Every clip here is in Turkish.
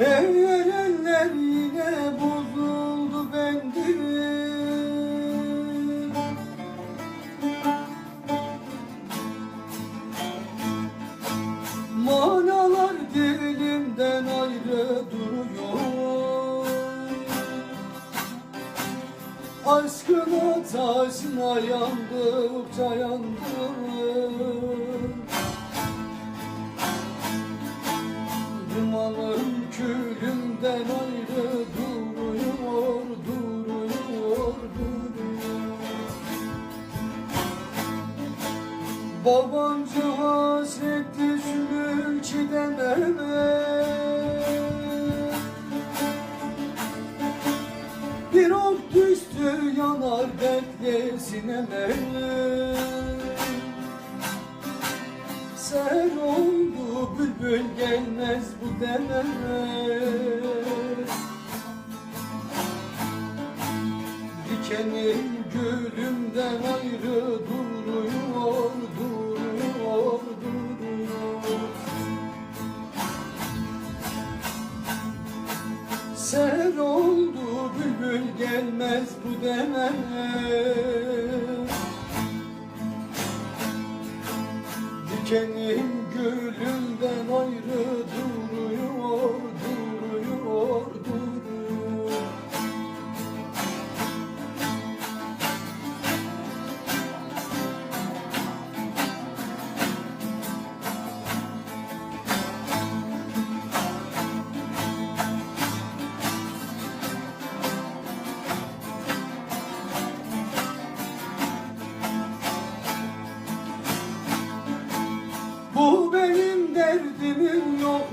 Eğer eller yine bozuldu bendim Manalar dilimden ayrı duruyor. Aşkına taşına yandıkça yandım külümden ayrı duruyor, duruyor, duruyor. Babamcı hasretti sülük çidememe Bir ok düştü yanar dertli sineme Ser oldu bülbül gelmez bu dememe Dikenim gülümden ayrı duruyor, duruyor, duruyor. Ser oldu bülbül gelmez bu dememe Dikenim gülümden ayrı duruyor, duruyor, duruyor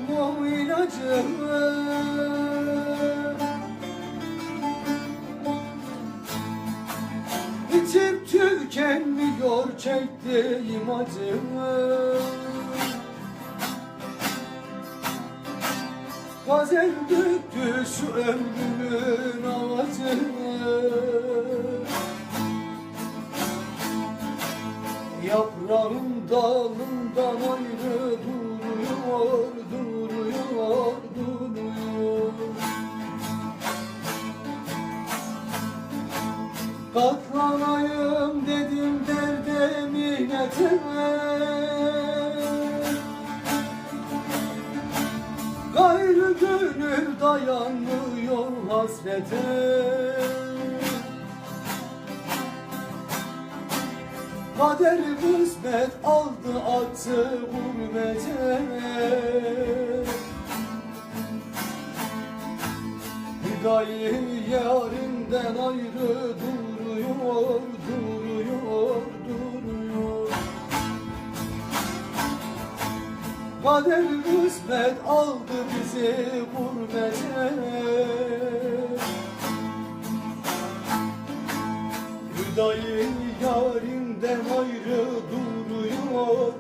yok mu ilacı? İçip tükenmiyor çektiğim acı Gazel döktü şu ömrümün ağacını Yaprağım dalından ayrı duruyor, duruyor, duruyor. Katlanayım dedim derde minnetime Gayrı gönül dayanmıyor hasrete Kader kısmet aldı attı gurbete Hüdayi yarinden ayrı duruyor, duruyor, duruyor. Kader kısmet aldı bizi gurbete yarimden ayrı duruyor.